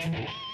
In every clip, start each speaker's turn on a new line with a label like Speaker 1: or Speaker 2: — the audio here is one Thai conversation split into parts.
Speaker 1: ให้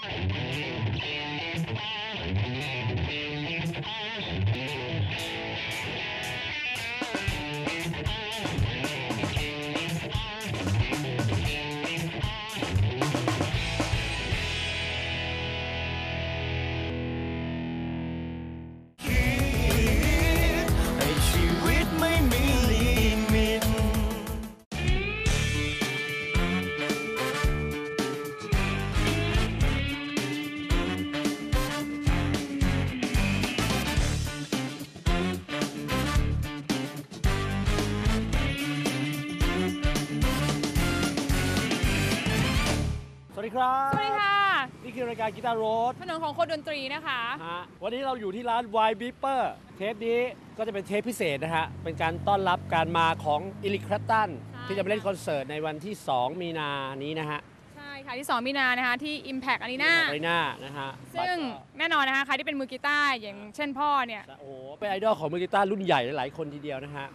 Speaker 2: สวัสดีครับ
Speaker 3: สวัสดีค่ะ
Speaker 2: นี่คือรายการกีตาร์โรด
Speaker 3: ถนนของคนดนตรีนะคะ
Speaker 2: ฮะวันนี้เราอยู่ที่ร้าน Y Beeper เทปนี้ก็จะเป็นเทปพิเศษนะฮะ เป็นการต้อนรับการมาของอิลิครัตตัน
Speaker 3: ใช่
Speaker 2: ที่จะมาเล่นคอนเสิร์ตในวันที่ 2 มีนานี้นะฮะ
Speaker 3: ใช่ค่ะที่ 2 มีนานะคะที่ Impact Arena
Speaker 2: ไอหน้านะฮะ
Speaker 3: ซึ่ง
Speaker 2: บัตรก็
Speaker 3: แน่นอนนะคะใครที่เป็นมือกีตาร์อย่างเช่นพ่อเนี่ย
Speaker 2: โอ้โหเป็นไอดอลของมือกีตาร์รุ่นใหญ่หลายๆคนทีเดียวนะฮะ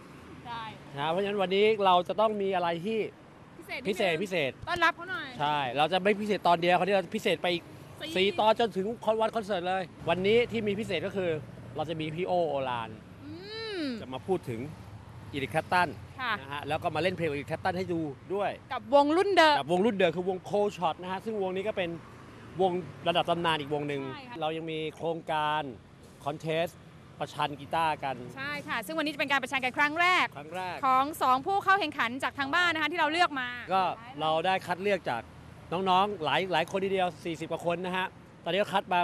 Speaker 3: ได้
Speaker 2: นะฮะเพราะฉะนั้นวันนี้เราจะต้องมีอะไรที่
Speaker 3: พิเศษ
Speaker 2: พิเศษ
Speaker 3: นิดนึง
Speaker 2: พิเศษ
Speaker 3: ต้อนรับเขาหน่อย
Speaker 2: ใช่ เราจะไม่พิเศษตอนเดียวคราวนี้เราพิเศษไปอีก
Speaker 3: สี่
Speaker 2: สี่ตอนจนถึงคอนวันคอนเสิร์ตเลย วันนี้ที่มีพิเศษก็คือ เราจะมีพี่โอโอลาน
Speaker 3: อืม
Speaker 2: จะมาพูดถึงอีริคแคตตัน
Speaker 3: ค่ะ
Speaker 2: นะฮะแล้วก็มาเล่นเพลงอีริคแคตตันให้ดูด้วย
Speaker 3: กับวงรุ่นเดิม
Speaker 2: กับวงรุ่นเดิมคือวงโคช็อตนะฮะซึ่งวงนี้ก็เป็นวงระดับตำนานอีกวงหนึ่ง
Speaker 3: ใช่ค่ะ
Speaker 2: เรายังมีโครงการคอนเทส ประชันกีตาร์กัน
Speaker 3: ใช่ค่ะ ซึ่งวันนี้จะเป็นการประชันกันครั้งแรก
Speaker 2: ครั้งแรก
Speaker 3: ของ2ผู้เข้าแข่งขันจากทางบ้านนะคะที่เราเลือกมา
Speaker 2: ก็เราได้คัดเลือกจากน้องๆ หลายหลายคนทีเดียว 40 กว่าคนนะฮะ ตอนนี้ก็คัดมา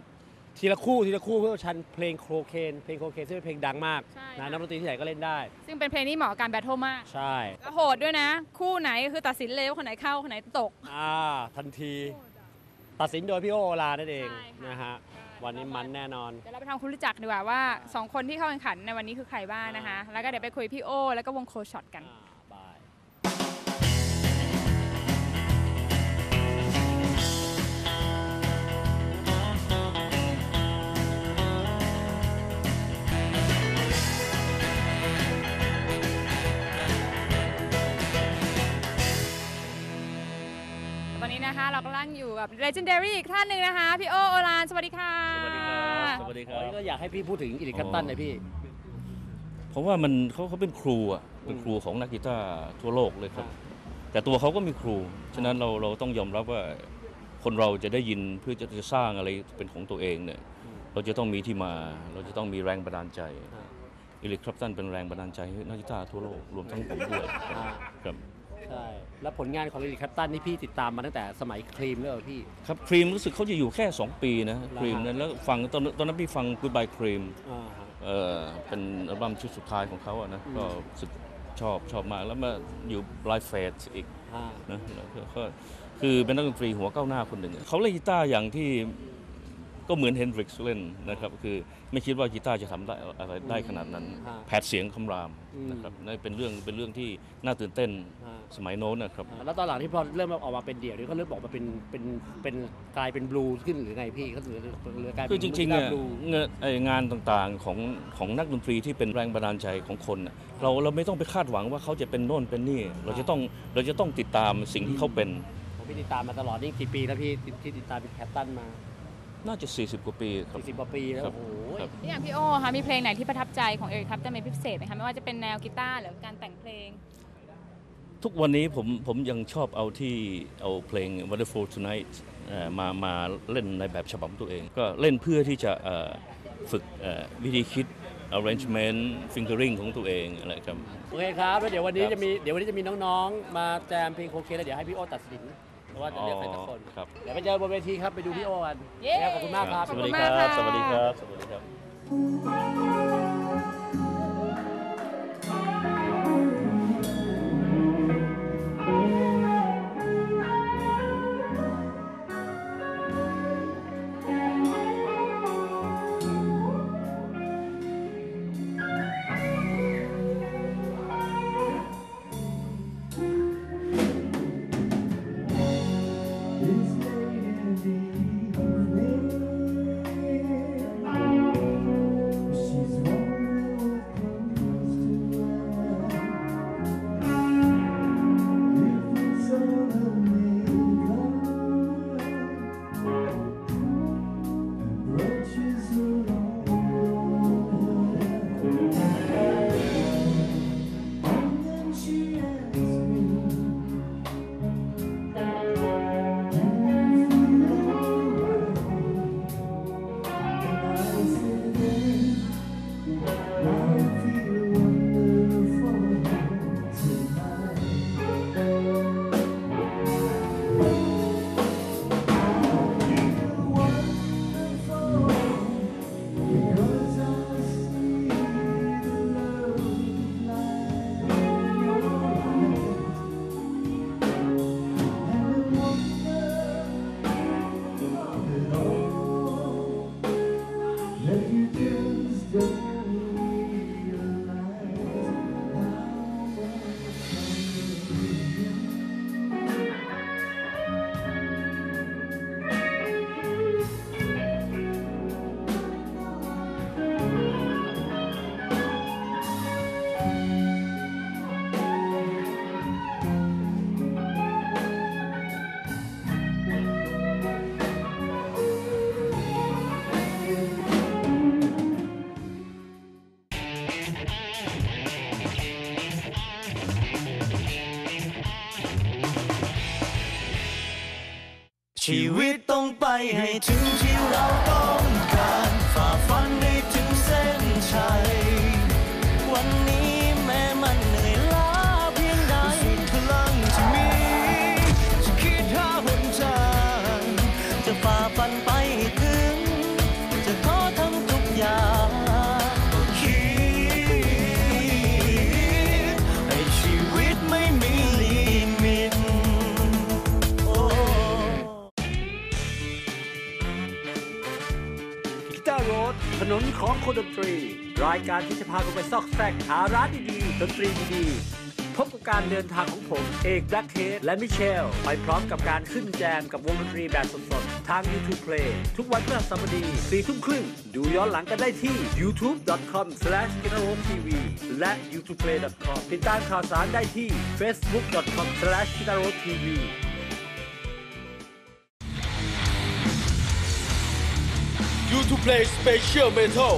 Speaker 2: ทีละคู่ทีละคู่เพื่อประชันเพลงโครเคน เพลงโครเคนซึ่งเป็นเพลงดังมาก
Speaker 3: ใช่
Speaker 2: นะ
Speaker 3: ค่ะ
Speaker 2: นักดนตรีที่ไหนก็เล่นได้
Speaker 3: ซึ่งเป็นเพลงที่เหมาะกับการแบทเทิลมาก
Speaker 2: ใช่
Speaker 3: แล้วโหดด้วยนะ คู่ไหนคือตัดสินเลยว่าคนไหนเข้าคนไหนตก
Speaker 2: อ่า ทันที ตัดสินโดยพี่โอโอลานั่นเอง
Speaker 3: ใช่ค่ะ
Speaker 2: นะฮะ วันนี้มันแน่นอน
Speaker 3: เดี๋ยวเราไปทำความรู้จักดีกว่าว่า2คนที่เข้าแข่งขันในวันนี้คือใครบ้างนะคะ แล้วก็เดี๋ยวไปคุยพี่โอ แล้วก็วงโคช็อตกัน
Speaker 2: อ่าบาย
Speaker 3: ตอนนี้นะคะเรากำลังอยู่กับ legendary อีกท่านหนึ่งนะคะ พี่โอโอลานสวัสดีค่ะ
Speaker 4: สวัส ดีครับสวัสดีค
Speaker 2: วั
Speaker 4: รั
Speaker 2: น
Speaker 4: บ
Speaker 2: นี้ก็อยากให้พี่พูดถึงอีริคแคตตันหน่อยพี่
Speaker 4: ผมว่ามันเขาเขาเป็นครูอะเป็นครูของนักกีตาร์ทั่วโลกเลยครับ แต่ตัวเขาก็มีครู ฉะนั้นเราเราต้องยอมรับว่าคนเราจะได้ยินเพื่อจะจะสร้างอะไรเป็นของตัวเองเนี่ยเราจะต้องมีที่มา เราจะต้องมีแรงบันดาลใจ
Speaker 2: อ่า
Speaker 4: อิเล็กทรัพตันเป็นแรงบันดาลใจให้นักกีตาร์ทั่วโลกรวมทั้งผมด้วย
Speaker 2: อ่า
Speaker 4: ครับ
Speaker 2: ใช่ แล้วผลงานของอีริคแคตตันนี่พี่ติดตามมาตั้งแต่สมัยครีมแล้วเหรอพี่
Speaker 4: ครับครีมรู้สึกเขาจะอยู่แค่ 2 ปีนะครีม
Speaker 2: เหรอฮะ
Speaker 4: นั้นแล้วฟังตอนตอนนั้นพี่ฟัง Goodbye Cream
Speaker 2: อ่าฮะ
Speaker 4: เออเป็นอัลบั้มชุดสุดท้ายของเขาอะนะ
Speaker 2: อืม
Speaker 4: ก็รู้สึกชอบชอบมากแล้วมาอยู่ไลฟ์เฟสอีก
Speaker 2: อ่า
Speaker 4: นะแล้วก็ก็คือเป็นนักดนตรีหัวก้าวหน้าคนหนึ่งเขาเล่นกีตาร์อย่างที่ ก็เหมือนเฮนดริกส์เล่นนะครับคือไม่คิดว่ากีตาร์จะทำได้อะไรได้ขนาดนั้น
Speaker 2: ฮะ
Speaker 4: แผดเสียงคำราม
Speaker 2: อืม
Speaker 4: นะครับนั่นเป็นเรื่องเป็นเรื่องที่น่าตื่นเต้น
Speaker 2: อ่า
Speaker 4: สมัยโน้นนะครับ
Speaker 2: อ่าแล้วตอนหลังที่พอเริ่มออกมาเป็นเดี่ยวนี่ก็เริ่มออกมาเป็นเป็นเป็นกลายเป็นบลูขึ้นหรือไงพี่ก็หรือหรือกลายเป็น
Speaker 4: คือจริงๆเนี่ย
Speaker 2: บลู
Speaker 4: เงนไอ้งานต่างๆของของนักดนตรีที่เป็นแรงบันดาลใจของคนน่ะเราเราไม่ต้องไปคาดหวังว่าเขาจะเป็นโน่นเป็นนี่ เราจะต้องเราจะต้องติดตามสิ่งที่เขาเป็น
Speaker 2: ผมพี่ติดตามมาตลอดนี่กี่ปีแล้วพี่ที่ที่ติดตามเป็นแคปตันมา
Speaker 4: น่าจะ 40 กว่าปีครับ
Speaker 2: 40กว่าปีแล้ว
Speaker 4: ครับ
Speaker 2: โอ้โห
Speaker 4: ครับ
Speaker 3: นี่อย่างพี่โอค่ะมีเพลงไหนที่ประทับใจของเอริกครับจะเป็นพิเศษไหมคะไม่ว่าจะเป็นแนวกีตาร์หรือการแต่งเพลง
Speaker 4: ทุกวันนี้ผมผมยังชอบเอาที่เอาเพลง Wonderful Tonight เอ่อมามาเล่นในแบบฉบับของตัวเอง ก็เล่นเพื่อที่จะเอ่อฝึกเอ่อวิธีคิด arrangement fingering ของตัวเองอะไรครับ
Speaker 2: โอเคครับแล้วเดี๋ยววันนี้
Speaker 4: ครับ
Speaker 2: จะมีเดี๋ยววันนี้จะมีน้องๆ มาแจมเพลงโคเคนแล้วเดี๋ยวให้พี่โอตัดสิน ว่าจะเลือกใครสักคน
Speaker 4: ครับ
Speaker 2: เดี๋ยวไปเจอบนเวทีครับไปดูพี่โอกัน
Speaker 3: เย้
Speaker 2: ขอบคุณมากครับ
Speaker 3: ขอบ
Speaker 4: สวัส
Speaker 3: คุ
Speaker 4: ดี
Speaker 3: ณ
Speaker 4: ค
Speaker 3: มาก
Speaker 4: รับ
Speaker 3: ค่ะ
Speaker 4: สวัสดีครับ สวัสดีครับ
Speaker 1: ชีวิตต้องไปให้ถึงที่ คนด
Speaker 2: นตรี รายการที่จะพาคุณไปซอกแซกหาร้านดีๆดนตรีดีๆ พบกับการเดินทางของผมเอกแบล็คเฮดและมิเชล ไปพร้อมกับการขึ้นแจมกับวงดนตรีแบบสดๆ ทาง YouTube Play ทุกวันพฤหัสบดี4ทุ่มครึ่ง ดูย้อนหลังกันได้ที่ youtube.com/guitarroadtv และ youtubeplay.com ติดตามข่าวสารได้ที่ facebook.com/guitarroadtv
Speaker 5: YouTube Play Special Metal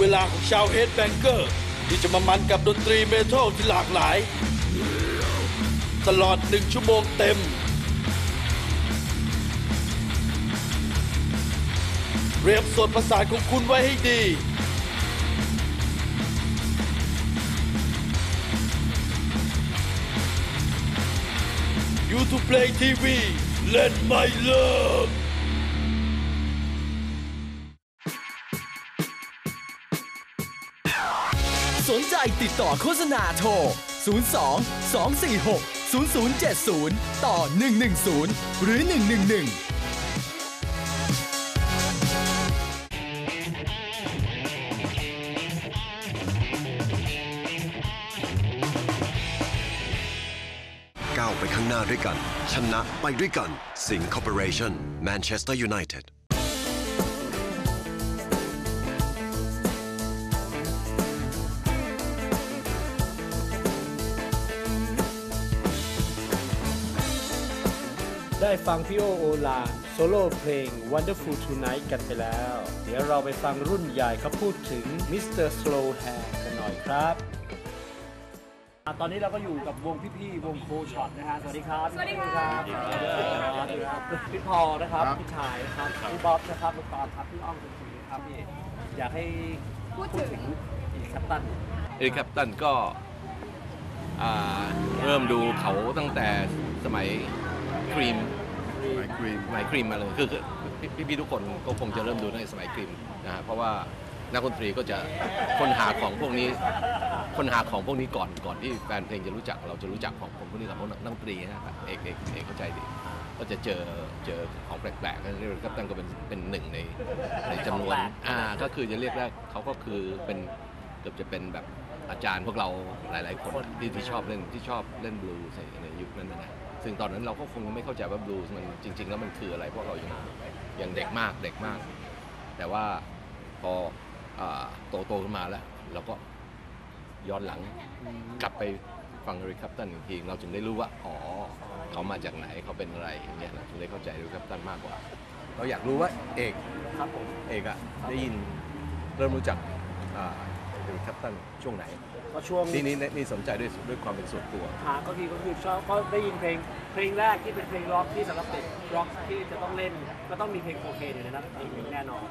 Speaker 5: เวลาของชาวเฮดแบงเกอร์ ที่จะมามันกับดนตรีเมทัลที่หลากหลาย ตลอดหนึ่งชั่วโมงเต็ม เรียมสดประสานของคุณไว้ให้ดี YouTube Play TV เล่น
Speaker 6: สนใจติดต่อโฆษณาโทร 02 246 0070 ต่อ 110 หรือ 111
Speaker 7: ก้าวไปข้างหน้าด้วยกัน ชนะไปด้วยกัน สิงห์คอร์ปอเรชั่นแมนเชสเตอร์ยูไนเต็ด
Speaker 2: ได้ฟังพี่โอโอลานโซโล่เพลง Wonderful Tonight กันไปแล้ว เดี๋ยวเราไปฟังรุ่นใหญ่เขาพูดถึง Mr. Slow Hair กันหน่อยครับอะตอนนี้เราก็อยู่กับวงพี่ๆวงโคช็อตนะฮะ สวัสดีครับ
Speaker 3: สวัสดีค่ะ
Speaker 2: สวัสดีครับพี่พอลนะครับ พี่ชายนะครับพี่บ๊อบนะครับลูกตอนครับพี่อ้อมคุณสีครับพี่อยากให้
Speaker 3: พูดถึง
Speaker 2: อีกครับตัน
Speaker 8: เอริกแคปตันก็อ่าเริ่มดูเขาตั้งแต่สมัยครีม สมัยครีมมาเลยคือคือพี่พี่ๆทุกคนก็คงจะเริ่มดูตั้งแต่สมัยครีมนะฮะเพราะว่านักดนตรีก็จะค้นหาของพวกนี้ค้นหาของพวกนี้ก่อนก่อนที่แฟนเพลงจะรู้จักเราจะรู้จักของพวกนี้กับพวกนักดนตรีนะครับเอกเอกเอกเข้าใจดี ก็จะเจอเจอของแปลกๆก็เรียกว่ากัปตันก็เป็นเป็นหนึ่งในในจำนวน
Speaker 2: ของแปลก
Speaker 8: อ่าก็คือจะเรียกได้เขาก็คือเป็นเกือบจะเป็นแบบอาจารย์พวกเราหลาย ๆ คนอะที่ที่ชอบเล่นที่ชอบเล่นบลูส์ในในยุคนั้นนะนะ ซึ่งตอนนั้นเราก็คงไม่เข้าใจว่าบลูส์มันจริง ๆ แล้วมันคืออะไรเพราะเรายังยังเด็กมากเด็กมาก แต่ว่าพอโตโตขึ้นมาแล้ว เราก็ย้อนหลังกลับไปฟังริคัปตันอีกทีเราจึงได้รู้ว่าอ๋อเขามาจากไหนเขาเป็นอะไรอย่างเงี้ยนะจึงได้เข้าใจริคัปตันมากกว่า เราอยากรู้ว่าเอก
Speaker 2: ครับผม
Speaker 8: เอกอะได้ยินเริ่มรู้จักริคัปตันช่วงไหน
Speaker 2: ก็ช่วง
Speaker 8: นี่นี่นี่สนใจด้วยด้วยความเป็นส่วนตัว
Speaker 2: หาก็คือก็คือชอบก็ได้ยินเพลง เพลงแรกที่เป็นเพลงร็อกที่สำหรับเด็กร็อกที่จะต้องเล่น ก็ต้องมีเพลงโคเคนอยู่ในนั้นเพลงหนึ่งแน่นอน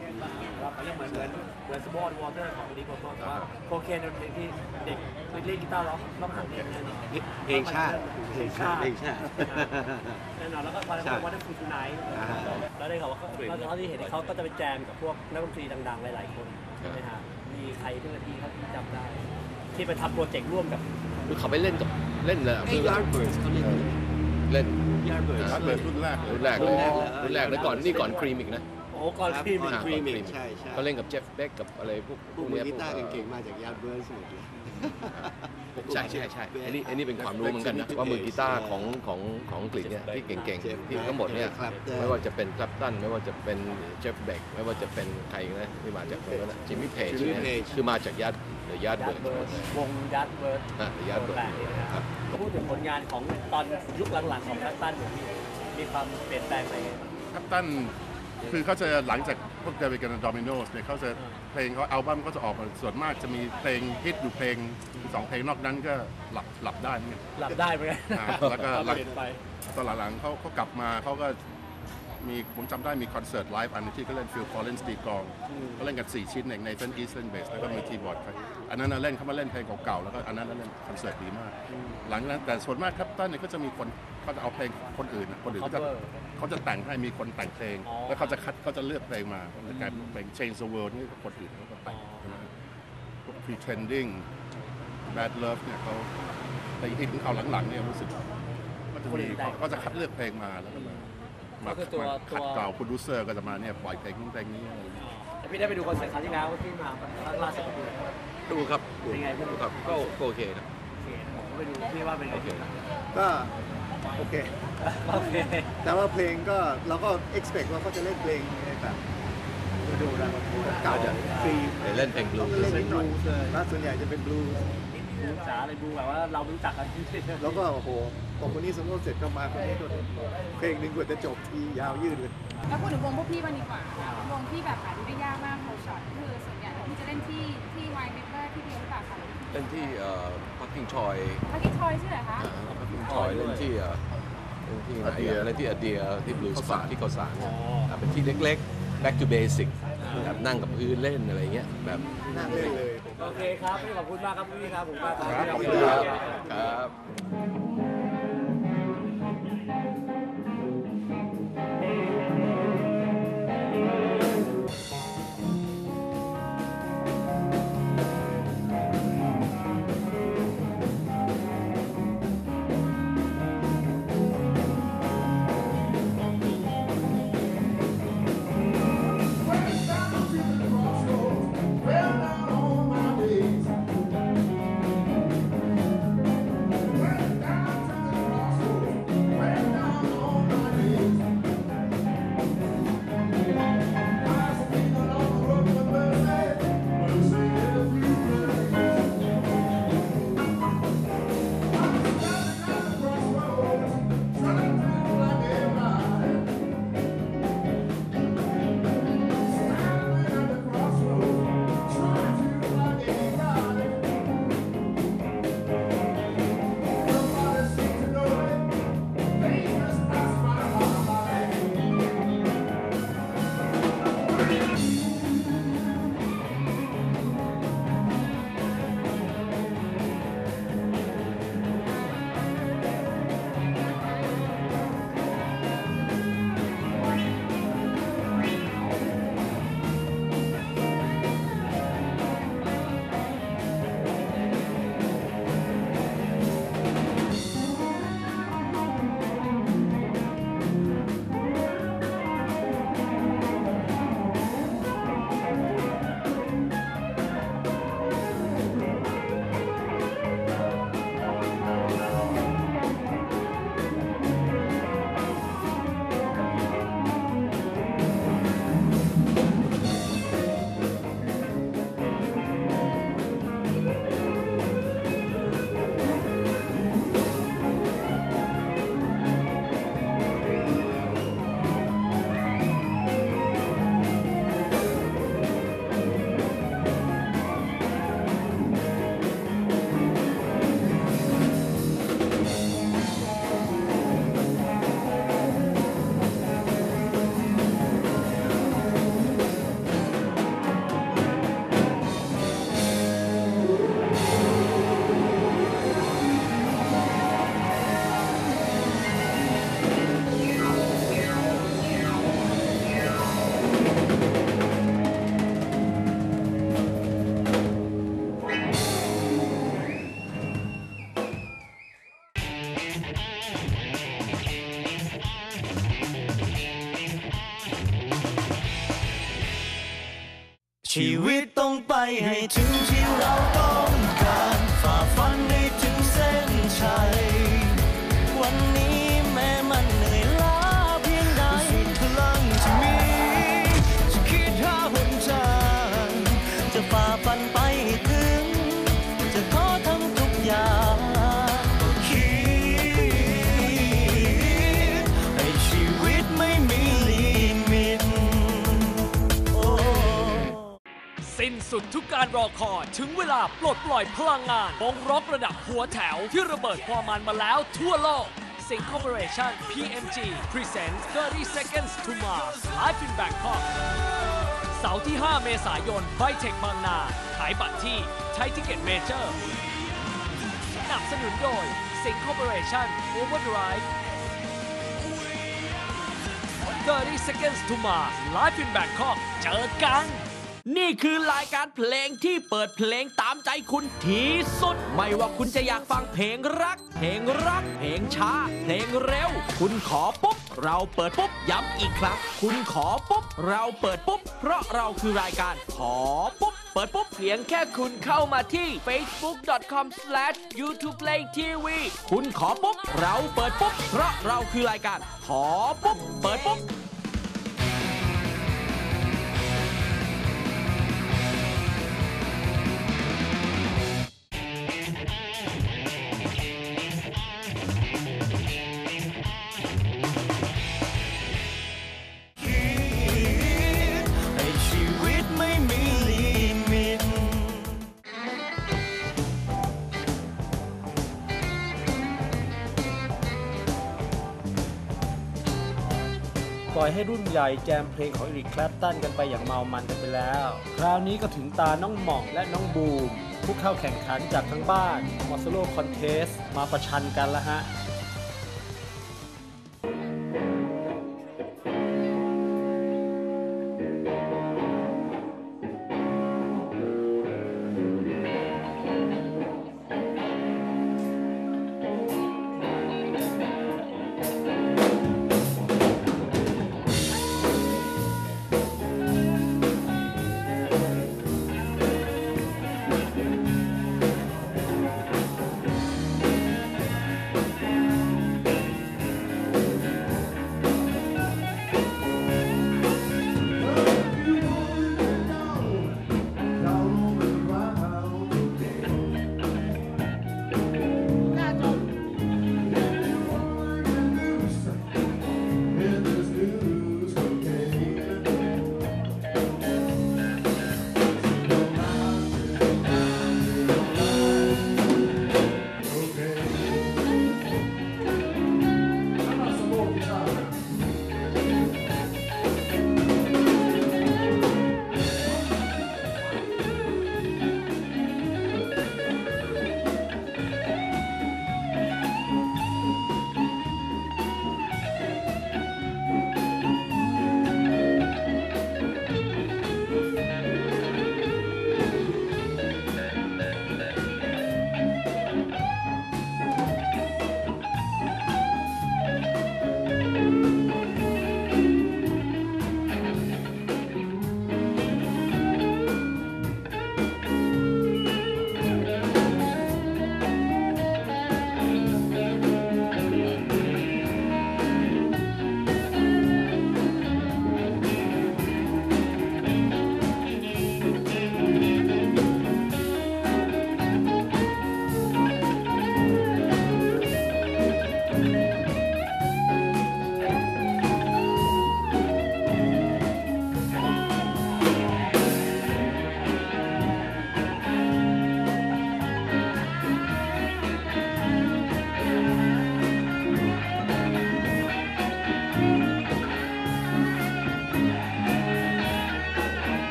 Speaker 2: แล้วก็เรียกเหมือนเหมือนเหมือนสปอร์ตวอเตอร์ของดีโกโก้แต่ว่าโคเคนเป็นเพลงที่เด็กเล่นกีตาร์ร็อกต้องหัดเล่นแน่นอน
Speaker 9: เพลงชาติ
Speaker 2: เพลงชาติ
Speaker 9: เพลงชาติ
Speaker 2: แน่นอนแล้วก็ตอนนั้นก็วันนั้นฟูทูไนท์แล้วได้ข่าวว่าเขาเราที่เห็นเขาก็จะไปแจมกับพวกนักดนตรีดังๆหลายๆคนใช่ไหมฮะมีใครที่ที่เขาจำได้ ที่ไปทำโปรเจกต์ร่วมกับ
Speaker 8: คือเขาไปเล่นกับเล่นเลยอะคือ
Speaker 9: Yardbirds เขาเล่น
Speaker 8: เล่น
Speaker 9: Yardbirds
Speaker 8: เล่นรุ่นแรกรุ่นแรกเลย รุ่นแรกเลยก่อนนี่ก่อนครีมอีกนะ
Speaker 2: โอ้ก่อนครีม
Speaker 8: อ่า
Speaker 9: ครีม
Speaker 8: ก่อน
Speaker 9: อีกใช่ใช่
Speaker 8: ก็เล่นกับเจฟเบกกับอะไรพวก
Speaker 9: พวกมือ
Speaker 8: เนี้ย
Speaker 9: กีตาร์
Speaker 8: พว
Speaker 9: เก่งๆมาจาก Yardbirds หมดเลย
Speaker 8: ใช่ใช่ใช่อันนี้อันนี้เป็นความรู้เหมือนกันนะ ว่ามือกีตาร์ของของของอังกฤษเนี่ยที่เก่งๆ ที่ทั้งหมดเนี่ย
Speaker 9: Clapton
Speaker 8: ไม่ว่าจะเป็นคลัปตันไม่ว่าจะเป็นเจฟเบกไม่ว่าจะเป็นใครนะที่มาจากตรงนั้นจิมมี่เพจ
Speaker 9: Jimmy Page
Speaker 8: คือมาจากยัด หรือยัด
Speaker 2: ยั
Speaker 8: เบิ
Speaker 2: ด
Speaker 8: ร์
Speaker 2: เบิร์ดวงยัดเบิร์ด
Speaker 8: อะยัดเบิร์
Speaker 2: แปลกดีนะครับก็พูดถึงผลงานของตอนยุคหลังๆของคัตตันอยู่ที่มีความเปลี่ยนแปลงไปไงบ้าง
Speaker 10: คัปตันคือเขาจะหลังจากพวกเดวิดกันดอมิโนสเนี่ยเขาจะเพลงเขาอัลบั้มเขาจะออกมาส่วนมากจะมีเพลงฮิตอยู่เพลงสองเพลงนอกนั้นก็หลับหลับได้เหมือนกัน
Speaker 2: หลับได้ไหม
Speaker 10: อ่าแล้วก็
Speaker 2: เปลี่ยนไป
Speaker 10: ตอนหลังๆเขาเขากลับมาเขาก็ มีผมจำได้มีคอนเสิร์ตไลฟ์อันหนึงที่เขาเล่นฟิลคอลเลนส์ตีกลองเขาเล่นกัน 4 ชิ้นเองในเซนอีสเล่นเบสแล้วก็มีคีย์บอร์ดครับอันนั้นนะเล่นเขามาเล่นเพลงเก่าๆแล้วก็อันนั้นนะเล่นคอนเสิร์ตดีมาก หลังจากนั้นแต่ส่วนมากครับต้นเนี่ยก็จะมีคนเขาจะเอาเพลงคนอื่นนะคนอื่นเขาจะ
Speaker 2: Cover
Speaker 10: เขาจะแต่งให้มีคนแต่งเพลง
Speaker 2: อ๋อ
Speaker 10: แล้วเขาจะคัดเขาจะเลือกเพลงมาก็จะกลายเป็นเพลง Change the World นี่ก็คนอื่นเขาก็แต่งใช่ไหมพวก Pretending Bad Love เนี่ยเขาแต่ฮิตของเขาหลังๆเนี่ยรู้สึกก็จะมีเขาก็จะคัดเลือกเพลงมาแล้วก็มา มา
Speaker 2: ก็คือตัว
Speaker 10: มาขัด
Speaker 2: ตัว
Speaker 10: เกลาโปรดิวเซอร์ก็จะมาเนี่ยปล่อยเพลงนู้นเพลงนี้อะไรอย่างเงี้ย
Speaker 2: แต่พี่ได้ไปดูคอนเสิร์ตครั้งที่แล้วที่มาล่าสุดคือ
Speaker 8: ดูครับดู
Speaker 2: เป็นไงบ้าง
Speaker 8: ดูครับก็ก็โอเคนะ
Speaker 2: โอเคผมก็ไปดูพี่ว่าเป็นไง
Speaker 8: โอเค
Speaker 9: ก็โอเค
Speaker 2: โอเค
Speaker 9: แต่ว่าเพลงก็เราก็ expect ว่าเขาจะเล่นเพลงแบบดูนะเก่าฟรี
Speaker 8: เดี๋ยวเล่นเพลงบลู
Speaker 9: เขาก็เล่นนิดหน่อยแล้วส่วนใหญ่จะเป็นบลูส์
Speaker 2: ดูจ๋าเลยดูแบบว่าเรารู้จักกัน
Speaker 9: แล้วก็โอ้โห พอคนนี้สมมติเสร็จก็มาคนนี้ก็เพลงหนึ่งกว่าจะจบทียาวยืดเลย
Speaker 3: แล้วพูดถึงวงพวกพี่มันดีกว่าวงที่แบบหาดูได้ยากมากโฮช็อตคือส่วนใหญ่แล้วพี่จะเล่นที่ที่ไวน์เมเปอร์ที่เดียวหรือเปล่าคะ
Speaker 8: เล่นที่เอ่อพักกิ้งชอย
Speaker 3: เมื่อกี้ทอยชื่ออะไรคะ
Speaker 8: พักกิ้งชอยเล่นที่เอ่อเล่นที่ไหนอะเล่นที่อเดียที่บลูสปาที่เขาสารอะเป็นที่เล็กๆ back to basic แบบนั่งกับพื้นเล่นอะไรเงี้ยแบบ
Speaker 9: นั่งเลยเลย
Speaker 2: โอเคครับพี่ขอบคุณมากครับพี่ครับผมมากครับ
Speaker 10: ครับขอบคุณ
Speaker 8: ค
Speaker 10: ครั
Speaker 8: รับบครับ
Speaker 1: ชีวิตต้องไปให้ถึง สุดทุก
Speaker 11: การรอคอยถึงเวลาปลดปล่อยพลังงานวงร็อกระดับหัวแถวที่ระเบิดความมันมาแล้วทั่วโลก Sing Corporation PMG presents 30 Seconds to Mars Live in Bangkok เสาร์ที่ 5 เมษายนไบเทคบางนา ขายบัตรที่ไทยทิเก็ตเมเจอร์สนับสนุนโดย Sing Corporation Overdrive 30 Seconds to Mars Live in Bangkok เจอกัน
Speaker 12: นี่คือรายการเพลงที่เปิดเพลงตามใจคุณที่สุด ไม่ว่าคุณจะอยากฟังเพลงรัก เพลงรัก เพลงช้า เพลงเร็ว คุณขอปุ๊บ เราเปิดปุ๊บ ย้ำอีกครั้งคุณขอปุ๊บ เราเปิดปุ๊บ เพราะเราคือรายการขอปุ๊บ เปิดปุ๊บเพียงแค่คุณเข้ามาที่ facebook.com/youtubeplaytv คุณขอปุ๊บ เราเปิดปุ๊บ เพราะเราคือรายการขอปุ๊บ เปิดปุ๊บ
Speaker 2: ล่
Speaker 10: อยให้รุ่นใหญ่แจมเพลงของอีริคแคลปตันกันไปอย่างเมามันกันไปแล้ว คราวนี้ก็ถึงตาน้องหม่องและน้องบูม ผู้เข้าแข่งขันจากทั้งบ้านมอสโลคอนเทส มาประชันกันแล้วฮะ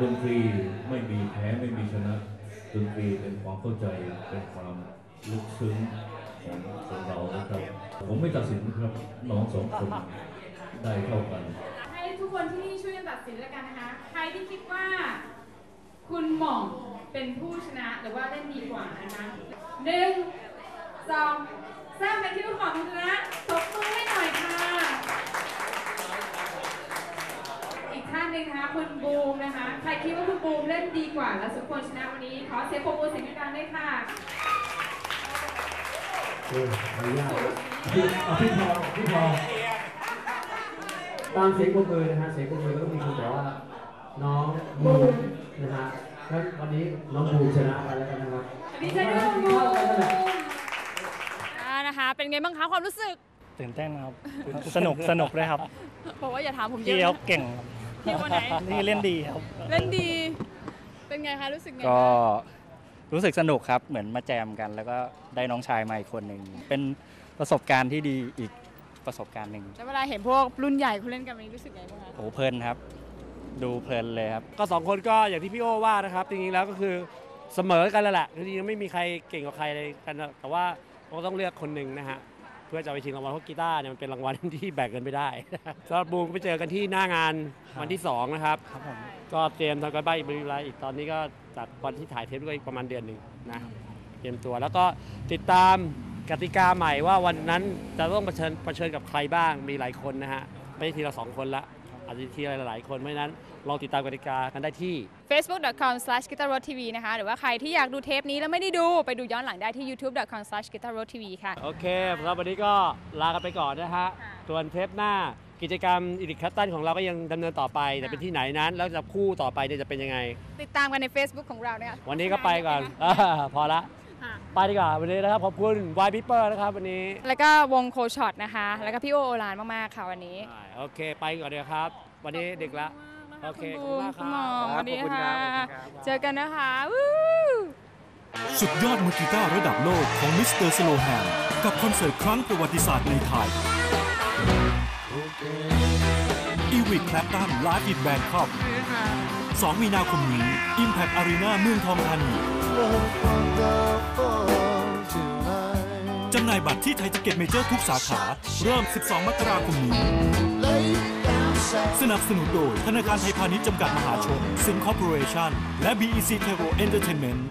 Speaker 4: ดนตรีไม่มีแพ้ไม่มีชนะดนตรีเป็นความเข้าใจเป็นความลึกซึ้งของของเรานะครับผมไม่ตัดสินครับน้องสองคนได้เท่ากัน
Speaker 3: ให้
Speaker 13: ทุกคนที่นี่ช่วยกันตัดสินแล้วกันนะคะใครที่คิดว่า คุณหม่องเป็นผู้ชนะหรือว่าเล่นดีกว่านะคะหนึ่งสองสามเป็นที่ผู้ของคุณชนะตบมือให้หน่อยค่ะ หนึ่งนะคะคุณบูมนะคะ ใครคิดว่าคุณบูมเล่นดีกว่าและสมควรชนะวันนี้ ขอเสียงปรบมือเสียงดังๆด้วยค่ะ
Speaker 14: เอออนุญาตพี่เอาพี่พอพี่พอตามเสียงปรบมือนะฮะเสียงปรบมือก็มีคนบอกว่าน้องบูมนะฮะแล้ววันนี้น้องบูมชนะไปแล้วกันนะครับ
Speaker 13: ดีใจด้วยคุณบูม
Speaker 3: อ่านะคะ เป็นไงบ้างคะความรู้สึก
Speaker 15: ตื่นเต้นครับ สนุกสนุกด้วยครับ
Speaker 3: บอกว่าอย่าถามผมเย
Speaker 15: พี่
Speaker 3: อะ
Speaker 15: เขา
Speaker 3: นะ
Speaker 15: เก่งครับ
Speaker 3: พี่คนไหน
Speaker 15: นี่เล่นดีครับ
Speaker 3: เล่นดี เป็นไงคะ รู้สึกไง
Speaker 15: ก็
Speaker 3: บ้าง
Speaker 15: รู้สึกสนุกครับ เหมือนมาแจมกัน แล้วก็ได้น้องชายมาอีกคนหนึ่ง เป็นประสบการณ์ที่ดีอีกประสบการณ์หนึ่ง
Speaker 3: แล้วเวลาเห็นพวกรุ่นใหญ่เขาเล่นกันวันนี้รู้สึกไงบ้างคะ
Speaker 15: โอ้เพลินครับ ดูเพลินเลยครับ
Speaker 2: ก็สองคนก็อย่างที่พี่โอว่านะครับ จริงๆแล้วก็คือเสมอกันแล้วแหละจริงๆไม่มีใครเก่งกว่าใครเลยกันนะแต่ว่าเราต้องเลือกคนหนึ่งนะฮะ เพื่อจะไปชิงรางวัลเพราะกีตาร์เนี่ยมันเป็นรางวัลที่แบ่งกันไม่ได้สำหรับบูมก็ไปเจอกันที่หน้างานวันที่สองนะครับ
Speaker 15: ครับผม
Speaker 2: ก็เตรียมทำกันบ้านอีกเป็นเวลาอีกตอนนี้ก็จัดวันที่ถ่ายเทปด้วยอีกประมาณเดือนหนึ่งนะเตรียมตัวแล้วก็ติดตามกติกาใหม่ว่าวันนั้นจะต้องเผชิญเผชิญกับใครบ้างมีหลายคนนะฮะไม่ใช่ทีละสองคนละ อาจจะทีละหลายๆ คนเพราะฉะนั้นลองติดตามกติกากันได้ที่
Speaker 3: facebook.com/guitarroadtv นะคะหรือว่าใครที่อยากดูเทปนี้แล้วไม่ได้ดูไปดูย้อนหลังได้ที่ youtube.com/guitarroadtv ค่ะ
Speaker 2: โอเคสำหรับวันนี้ก็ลากันไปก่อนนะฮะส่วนเทปหน้ากิจกรรมอีดิคัตตันของเราก็ยังดำเนินต่อไป แต่เป็นที่ไหนนั้น แล้วจะคู่ต่อไปเนี่ยจะเป็นยังไง
Speaker 3: ติดตามกันใน Facebook ของเราเนี่ย
Speaker 2: วันนี้ก็ไปก่อนอ่าพอละ ไปดีกว่าวันนี้นะครับ ขอบคุณวายพิเปอร์นะครับวันนี้
Speaker 3: แล้วก็วงโคช็อตนะคะ แล้วก็พี่โอโอลานมาก ๆ ค่ะวันนี้
Speaker 2: โอเค ไปก่อนเดี๋ยวครับ วันนี้ดึกละ โอเคขอบ
Speaker 3: บู
Speaker 2: คุณ
Speaker 3: ม
Speaker 2: มากค
Speaker 3: คุ
Speaker 2: รั
Speaker 3: ณ
Speaker 2: บ
Speaker 3: หมอสวัสดี
Speaker 2: ขอบคุณค
Speaker 3: ค่ะ
Speaker 2: รับขอบคุณครับ
Speaker 3: เจอกันนะคะวู้
Speaker 16: สุดยอดมือกีตาร์ระดับโลกของมิสเตอร์สโลแฮมกับคอนเสิร์ตครั้งประวัติศาสตร์ในไทย อีวิ c แคลปตันไลฟ์อินแบงคอก2มีนาคมนี้ Impact Arena เมืองทองธานีจำหน่ายบัตรที่ไทยทิเก็ตเมเจอร์ทุกสาขา เริ่ม 12 มกราคมนี้ สนับสนุนโดย ธนาคารไทยพาณิชย์จำกัดมหาชนซินคอร์ปอเรชั่น และ BEC t e r o Entertainment